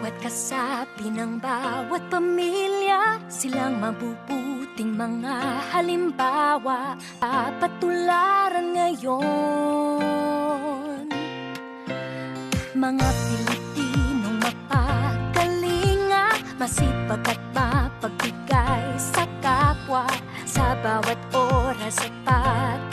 bawat kasapi ng bawat pamilya Silang mabubuting mga halimbawa Papatularan ngayon. Mga Pilipinong mapagalinga Masipag at mapagbigay sa kapwa Sa bawat oras at pag